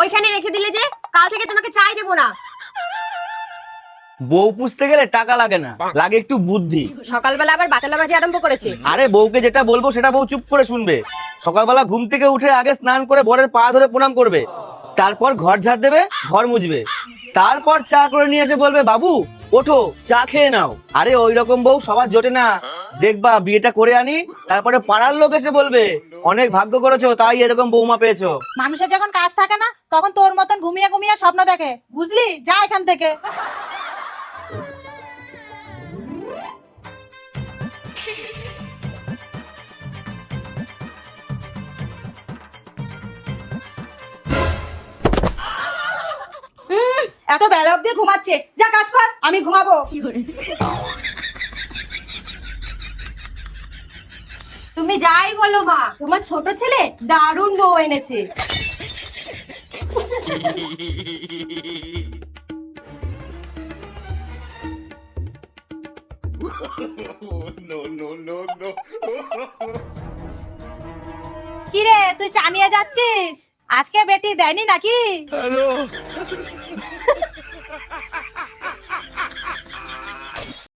ওইখানে রেখে দিলে যে কাল থেকে তোমাকে চাই দেবো না। বউ পুষতে গেলে টাকা লাগে না লাগে একটু বুদ্ধি। সকালবেলা আবার বাতালা বাজি আরম্ভ করেছে। আরে বউকে যেটা বলব সেটা বউ চুপ করে শুনবে। সকালবেলা ঘুম থেকে উঠে আগে স্নান করে বরের পা ধরে প্রণাম করবে। তারপর ঘর ঝাড় দেবে ঘর মুছবে। তারপর চা করে নিয়ে এসে বলবে বাবু ওঠো, চা খেয়ে নাও। আরে ওই রকম বউ সবার জোটে না। দেখবা, বিয়েটা করে আনি, তারপরে পাড়ার লোক এসে বলবে, অনেক ভাগ্য করেছ, তাই এরকম বৌমা পেয়েছ। মানুষের যখন কাজ থাকে না, তখন তোর মতন ঘুমিয়ে ঘুমিয়ে স্বপ্ন দেখে। বুঝলি? যা এখান থেকে। এত বেলা অব্দি ঘুমাচ্ছে। যা কাজ কর আমি ঘুমাবো। তুমি যাই বলো মা তোমার ছোট ছেলে দারুণ বউ এনেছে। কিরে তুই চা নিয়ে যাচ্ছিস? আজকে বেটি দেয়নি নাকি?